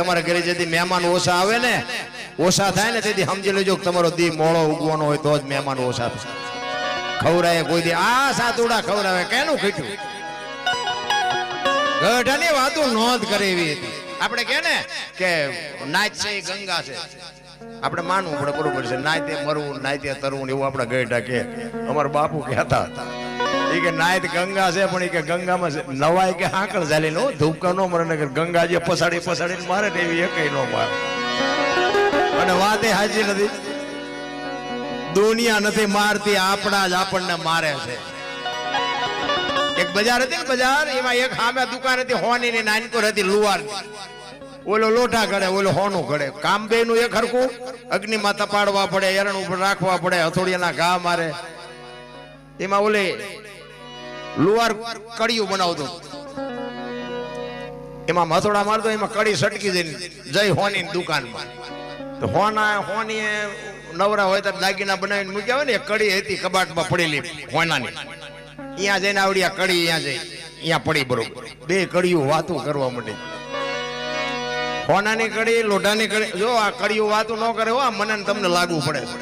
તમારા ઘરે જેથી મહેમાન ઓછા આવે ને, ઓછા થાય ને તેથી સમજી લેજો તમારો દી મોળો ઉગવાનો હોય તો જ મહેમાન ઓછા ખવરાય કોઈ દી. આ સાતુડા ખવરાવે કેનું ખીઠું ગઢાની વાતો નોંધ કરે એવી હતી. આપણે કે ને કે નાચ છે ગંગા છે. આપણે માનવું પડે બરોબર છે. નાય તે મરવું નાય તે તરવું એવું આપણા ગઢા કે અમારા બાપુ કહેતા હતા. એ કે નાયત ગંગા છે, પણ એ કે ગંગામાં છે. નવાય કે હાંકળ ચાલી નો, ધૂપકા નો મરે નગર ગંગા જે પસાડી પસાડીને મારે ને એવી એકય નો મારે. અને વાત એ હાજી નથી. દુનિયા નથી મારતી, આપણા જ આપણને મારે છે. એક બજાર હતી ને બજાર, એમાં એક સામે દુકાન હતી, હોની ને નાનકોર હતી લુવાર ઓલો લોટા ઘડે, ઓલો હોનું ઘડે. કામ બે નું એક હરખું, અગ્નિમાં તપાડવા પડે, એરણ ઉપર રાખવા પડે હથોડિયાના ઘા મારે. એમાં ઓલે લુવાર કડિયું બનાવતો એમાં મથોડા મારતો એમાં કડી સટકી જઈને જય હોની દુકાનમાં. તો હોના, હોની નવરા હોય તો દાગીના બનાવીને મૂક્યા હોય ને કડી હતી કબાટમાં પડેલી હોનાની. અહીંયા જઈને આવડી આ કડી અહીંયા જઈ. અહીંયા પડી બરોબર. બે કડીઓ વાતો કરવા માંડી. હોનાની કડી, લોઢાની કડી. જો આ કડીઓ વાતો ન કરે હો મને તમને લાગુ પડે છે.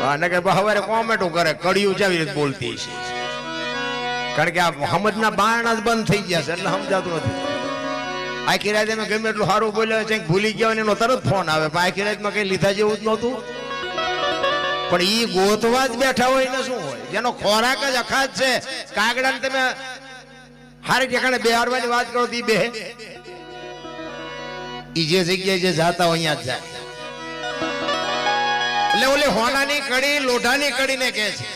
હા ને કે હવારે કોમેન્ટો કરે, કડીઓ જેવી રીતે બોલતી છે કારણ કે આ હમદના બારણા જ બંધ થઈ ગયા છે, એટલે સમજાતું નથી. આખી રાત અમે ગમે એટલું સારું બોલ્યો છે ભૂલી ગયા એનો તરત ફોન આવે, પણ આખી રાતમાં કઈ લીધા જેવું જ નહોતું. પણ ઈ ગોતવા જ બેઠા હોય ને શું હોય? જેનો ખોરાક જ અખાત છે. કાગડાને તમે હારી ઠેકાણે બેહારવાની વાત કરો તી બે ઈ જે જગ્યાએ જે જાતા હોય અહીંયા જ જાય. એટલે ઓલી હોનાની કડી, લોઢાની કડીને કહે છે.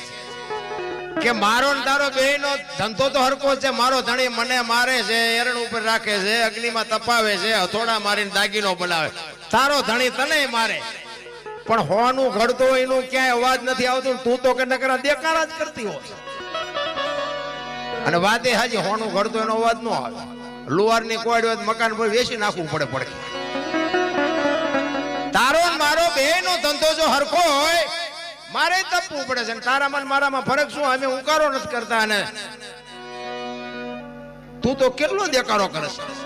કે મારો ને તારો બેયનો ધંધો તો હરકો છે, મારો ધણી મને મારે છે, એરણ ઉપર રાખે છે, અગ્નિમાં તપાવે છે, હથોડા મારીને દાગીનો બનાવે. તારો ધણી તને મારે. પણ હોવાનું ઘડતો એનું ક્યાંય અવાજ નથી આવતો, તું તો કે નકરા દેખાડા જ કરતી હોય. અને વાતે હાજી હોનું ઘડતો એનો અવાજ ન આવે. લુવારની કોડ હોય મકાન પર વેચી નાખવું પડે પડે તારો મારો બે નો ધંધો જો હરખો હોય મારે તપવું પડે છે તારામાં મારામાં ફરક શું? અમે ઉકારો નથી કરતા ને તું તો કેટલો દેકારો કરે છે?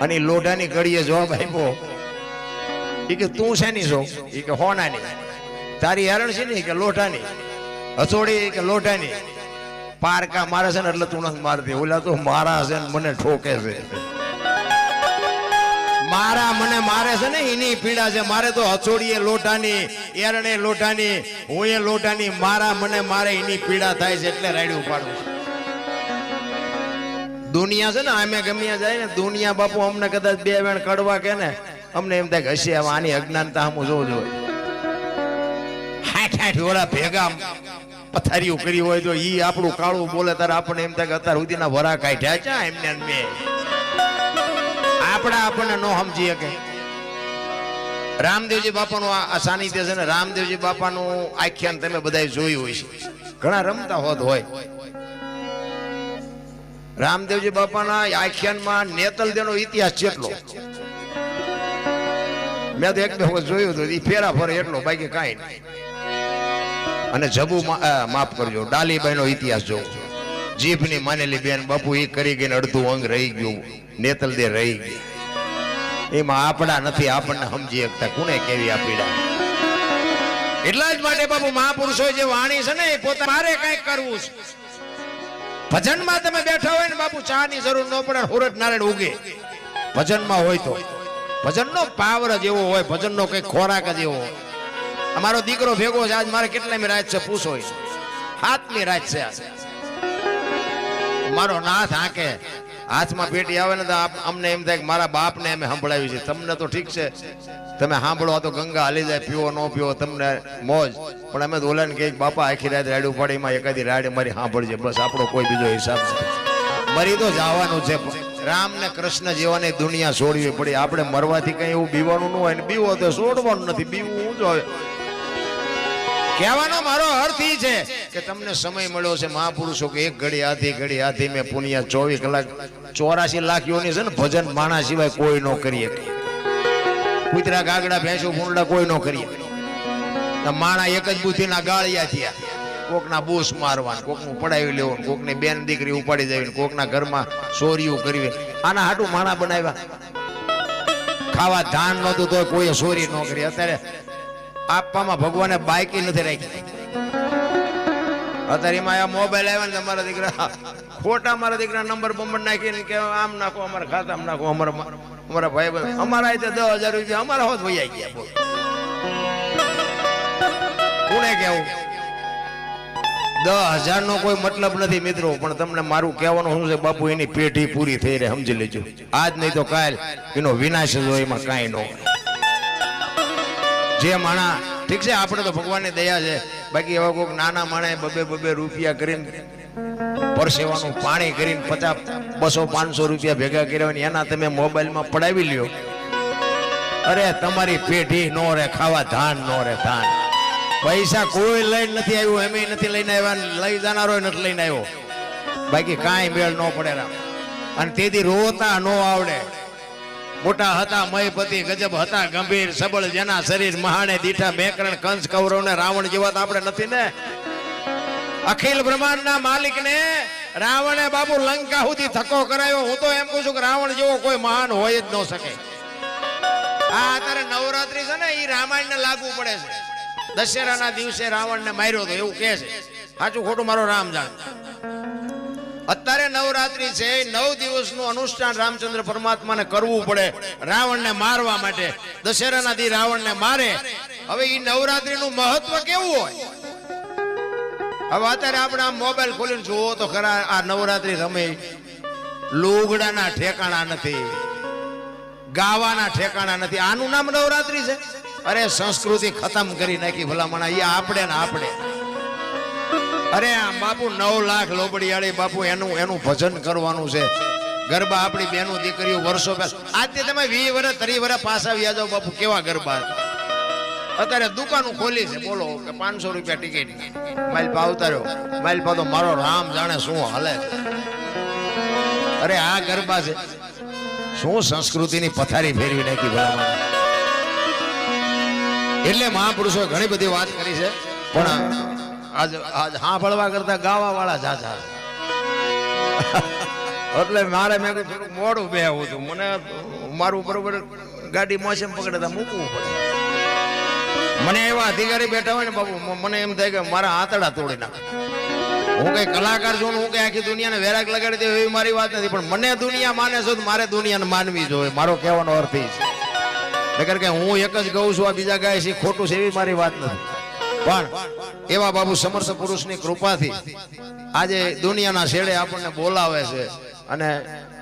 અને લોઢાની ઘડીએ જવાબ આપ્યો. એ કે, તું શેની છો? એ કે, હોનાની. તારી હેરણ છે ને કે, લોઢાની. હસોડી કે, લોઢાની. પારકા મારે છે ને, એટલે તું નથી મારતી. ઓલા તો, મારા છે ને, મને ઠોકે છે. મારા મને મારે છે ને, એની પીડા છે. મારે તો હથોડીએ લોટાની એરણે લોટાની હું એ લોટાની મારા મને મારે એની પીડા થાય છે એટલે રાડ્યું પાડું દુનિયા છે ને અમે ગમ્યા જાય ને, દુનિયા બાપુ અમને કદાચ બે વેણ કડવા કે ને, અમને એમ થાય હશે, હવે આની અજ્ઞાનતા હું જોઉં જોઈએ. હાઠ હાઠ ઓલા ભેગા પથારીઓ કરી હોય તો ઈ આપણું કાળું બોલે, ત્યારે આપણને એમ થાય કે અત્યાર સુધીના વરા કાઢ્યા છે એમને મેં? આપણા આપણને ન સમજી શકે. રામદેવજી બાપાનું આ સાનિધ્ય છે ને, રામદેવજી બાપાનું આખ્યાન તમે બધા જોયું હોય છે. ઘણા રમતા હોત હોય. રામદેવજી બાપાના આખ્યાનમાં નેતલદેનો ઇતિહાસ જેટલો. મેં તો એક વખત જોયું હતું એ ફેરા ફરે એટલો, બાકી કાંઈ નહીં. અને જબુ માફ કરજો ડાલીબાઈ નો ઇતિહાસ જોવો જીભની માનેલી બેન બાપુ એ કરી ગઈને અડધું અંગ રહી ગયું. નેતલ દે રહી ગઈ. એમાં આપણા નથી, આપણને સમજી શકતા. કોને કેવી આ પીડા? એટલા જ માટે બાપુ મહાપુરુષો જે વાણી છે ને, એ પોતા મારે કંઈક કરવું છે. ભજનમાં તમે બેઠા હોય ને બાપુ ચા ની જરૂર ન પડે હુરત નારાયણ ઉગે. ભજનમાં હોય તો. ભજનનો પાવર જ એવો હોય, ભજનનો કઈ ખોરાક જ એવો હોય. અમારો દીકરો ભેગો છે, આજ મારે કેટલામી રાત છે, પૂછો હાથમી રાત છે. મારો નાથ હાકે હાથમાં પેટી આવે ને તો અમને એમ થાય કે મારા બાપને અમે સંભળાવી છે. તમને તો ઠીક છે. તમે સાંભળો તો ગંગા હાલી જાય, પીવો, ન પીવો, તમને મોજ. પણ અમે તો ઓલાને કહીએ બાપા, આખી રાત રાડ્યું પડે એમાં એકાદી રાડી મારી સાંભળજે. બસ આપણો કોઈ બીજો હિસાબ નથી મરી તો જવાનું છે રામ ને કૃષ્ણ જેવાને દુનિયા છોડવી પડી. આપણે મરવાથી કઈ એવું બીવાનું ન હોય ને, બીવો તો છોડવાનું નથી, બીવું હું જ હોય. કહેવાનો મારો અર્થ ઈ છે કે તમને સમય મળ્યો છે મહાપુરુષો કે એક ઘડી આધી ઘડી આધી મેં પુનિયા ચોવીસ કલાક ચોરાશી લાખ યોની છે ને ભજન માણા સિવાય કોઈ ન કરી કુતરા ગાગડા, ભેંસો ભૂંડા કોઈ ન કરીએ. માણા એક જ બુદ્ધિના ગાળિયા થયા. કોકના બૂસ મારવા કોકનું પડાવી લેવું, કોકની બેન દીકરી ઉપાડી જવી કોકના ઘરમાં ચોરીઓ કરવી. આના હાટું માણા બનાવ્યા. ખાવા ધાન નહોતું તો કોઈ ચોરી ન કરી. અત્યારે આપવામાં ભગવાને બાયકી નથી રાખી. અત્યારે એમાં મોબાઈલ આવ્યા ને તમારા દીકરા ખોટા મારા દીકરા નંબર બંબર નાખીને કે આમ નાખો, અમારા ખાતામાં નાખો, અમારા અમારા ભાઈ અમારા રીતે દસ હજાર રૂપિયા, અમારા હોત ભાઈ આવી ગયા કોને કેવું દસ હજાર નો કોઈ મતલબ નથી મિત્રો, પણ તમને મારું કહેવાનું શું છે? બાપુ, એની પેઢી પૂરી થઈ રહે, સમજી લેજો. આજ નહીં તો કાલ એનો વિનાશ જો એમાં કાંઈ ન હોય. જે માણા, ઠીક છે, આપણે તો ભગવાનની દયા છે. બાકી એવા કોઈક નાના માણે બબે બબે રૂપિયા કરીને પરસેવાનું પાણી કરીને પચાસ, બસો, પાંચસો રૂપિયા ભેગા કર્યા એના તમે મોબાઈલમાં પડાવી લ્યો. અરે, તમારી પેઢી નો રે, ખાવા ધાન નો રે, ધાન. પૈસા કોઈ લઈને નથી આવ્યું એમ નથી લઈને આવ્યા, લઈ જનારો નથી લઈને આવ્યો. બાકી કાંઈ મેળ ન પડે રામ અને તેથી રોતા નો આવડે. મોટા હતા, મયપતિ, ગજબ હતા, ગંભીર, સબળ, જેના શરીર મહાણે દીઠા મેકરણ કંસ કૌરવ ને રાવણ જેવા તો આપણે નથી ને? અખિલ બ્રહ્માંડના માલિકને રાવણે બાબુ લંકા સુધી થકો કરાયો. હું તો એમ કહું છું કે રાવણ જેવો કોઈ મહાન હોય જ ન શકે. આ અત્યારે નવરાત્રી છે ને એ રામાયણને લાગુ પડે છે. દશેરાના દિવસે રાવણને માર્યો તો એવું કહે છે. સાચું ખોટું મારો રામ જાણ. અત્યારે નવરાત્રી છે નવ નવ દિવસનું અનુષ્ઠાન રામચંદ્ર પરમાત્માને કરવું પડે, રાવણને મારવા માટે. દશેરાના દી રાવણને મારે. હવે એ નવરાત્રીનું મહત્વ કેવું હોય? હવે અત્યારે આપણે આ મોબાઈલ ખોલીને જુઓ તો ખરા આ નવરાત્રી રમે. લુગડાના ઠેકાણા નથી. ગાવાના ઠેકાણા નથી. આનું નામ નવરાત્રી છે? અરે સંસ્કૃતિ ખતમ કરી નાખી ભલામણા. એ આપણે ને આપણે. અરે આ બાપુ નવ લાખ લોબડીયાળી બાપુ, એનું એનું ભજન કરવાનું છે. ગરબા આપણી બેનું દીકરીઓ વર્ષો આજથી તમે વી વર્ષ ત્રી વર્ષ પાછા આવ્યા જાઓ બાપુ, કેવા ગરબા અત્યારે દુકાનો ખોલી છે, બોલો, કે પાંચસો રૂપિયા ટિકિટ. માઇલ પા ઉતાર્યો. માઇલ પા તો મારો રામ જાણે શું હાલે અરે આ ગરબા છે. શું સંસ્કૃતિની પથારી ફેરવી નાખી ભલામણ? એટલે મહાપુરુષો ઘણી બધી વાત કરી છે, પણ આજ આજ સાંભળવા કરતા ગાવા વાળા જાજા એટલે મારે મેં થોડુંક મોડું બે આવું હતું મને મારું બરોબર ગાડી મોસમ પકડે તો મૂકવું પડે. મને એવા અધિકારી બેઠા હોય ને બાબુ મને એમ થાય કે મારા આંતડા તોડી નાખે. હું કઈ કલાકાર છું હું કઈ આખી દુનિયાને વેરાક લગાડી દે એવી મારી વાત નથી, પણ મને દુનિયા માને છે મારે દુનિયાને માનવી જોઈએ. મારો કહેવાનો અર્થ એ છે. નગર કે હું એક જ ગઉં છું, આ બીજા ગાય છે ખોટું છે એવી મારી વાત નથી. પણ એવા બાબુ સમર્થ પુરુષની કૃપાથી આજે દુનિયાના છેડે આપણને બોલાવે છે અને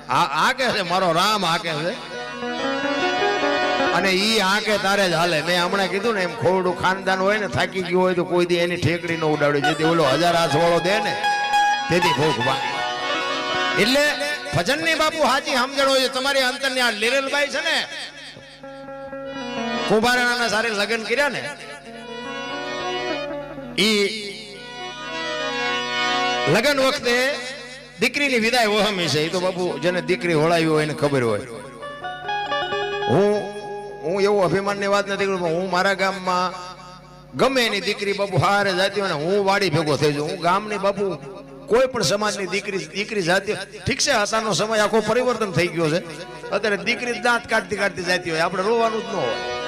આ છે, મારો રામ આકે છે. અને ઈ આંકે, તારે જ હાલે. મેં હમણાં કીધું ને, એમ ખોરડું ખાનદાન હોય ને, થાકી ગયું હોય તો કોઈ દી એની ઠેકડી ન ઉડાડ્યું જેથી ઓલો હજાર હાથ વાળો દે ને, તેથી ભૂખ ભાંગે. એટલે ભજનની બાપુ હાજી સમજણો છે. તમારી અંતરની આ લીરલબાઈ છે ને કુંભારાના સારી લગ્ન કર્યા ને ઈ લગ્ન વખતે દીકરીની વિદાય વહમી છે. એ તો બાપુ જેને દીકરી હોળાવી હોય એને ખબર હોય. હું હું એવું અભિમાનની વાત નથી કરું, પણ હું મારા ગામમાં ગમે એની દીકરી બાપુ હારે જાતી હોય ને હું વાડી ભેગો થઈ જાઉં. હું ગામની બાપુ કોઈ પણ સમાજની દીકરી દીકરી જાતી. ઠીક છે અત્યારનો સમય આખો પરિવર્તન થઈ ગયો છે. અત્યારે દીકરી દાંત કાઢતી કાઢતી જાતી હોય. આપણે રોવાનું જ ન હોય.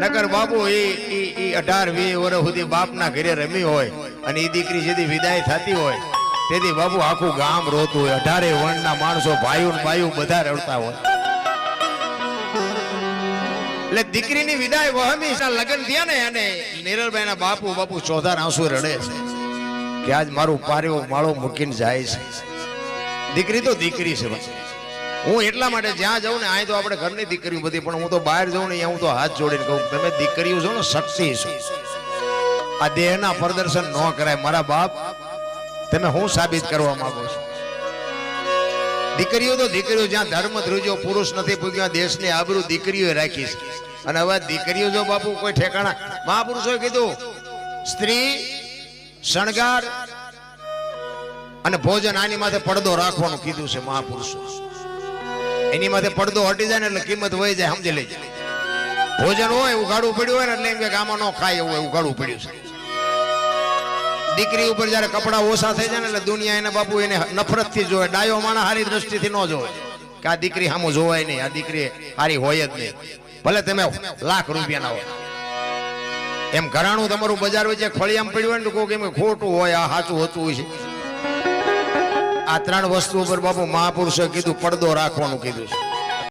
નકર બાપુ એ અઢાર વીસ વર્ષ સુધી બાપના ઘરે રમી હોય અને એ દીકરી જેથી વિદાય થતી હોય, તેથી બાપુ આખું ગામ રોતું હોય. અઢારે વર્ણના માણસો ભાઈઓ ભાઈઓ બધા રડતા હોય. એટલે દીકરીની વિદાય વહમી લગ્ન થયા ને અને નિરલભાઈના બાપુ બાપુ ચોધા આંસુ રડે છે કે આજ મારું પાર્યો માળો મૂકીને જાય છે. દીકરી તો દીકરી છે. હું એટલા માટે જ્યાં જાઉં ને અહીં તો આપણે ઘરની દીકરીઓ બધી, પણ હું તો બહાર જાઉં ને હું તો હાથ જોડીને કહું, તમે દીકરીઓ છો ને, શક્તિ છો. આ દેહના પ્રદર્શન ન કરાય. મારા બાપ, તમે હું સાબિત કરવા માંગો છો? દીકરીઓ તો દીકરીઓ, જ્યાં ધર્મ ધ્રુજો પુરુષ નથી પૂગ્યા દેશની આબરૂ દીકરીઓ રાખી છે. અને હવે દીકરીઓ જો બાપુ કોઈ ઠેકાણા, મહાપુરુષોએ કીધું, સ્ત્રી, શણગાર અને ભોજન આની માથે પડદો રાખવાનું કીધું છે મહાપુરુષો. એની માથે પડદો હટી જાય ને એટલે કિંમત વહી જાય, સમજી લેજે. ભોજન હોય ઉઘાડું પડ્યું હોય ને એટલે એમ કે આમાં ન ખાય એવું હોય ઉઘાડું પડ્યું છે. દીકરી ઉપર જ્યારે કપડા ઓછા થઈ જાય ને એટલે દુનિયા એને બાપુ એને નફરતથી જોવે, ડાયો માણસ હારી દ્રષ્ટિથી ન જોવે. કે આ દીકરી સામું જોવાય નહીં, આ દીકરી હારી હોય જ નહીં. ભલે તમે લાખ રૂપિયાના હોય. એમ ઘરાણું તમારું બજાર વચ્ચે ફળિયામ પડ્યું હોય ને કોઈ એમ ખોટું હોય, આ સાચું હોતું હોય છે. આ ત્રણ વસ્તુ ઉપર બાપુ મહાપુરુષે કીધું પડદો રાખવાનું કીધું છે.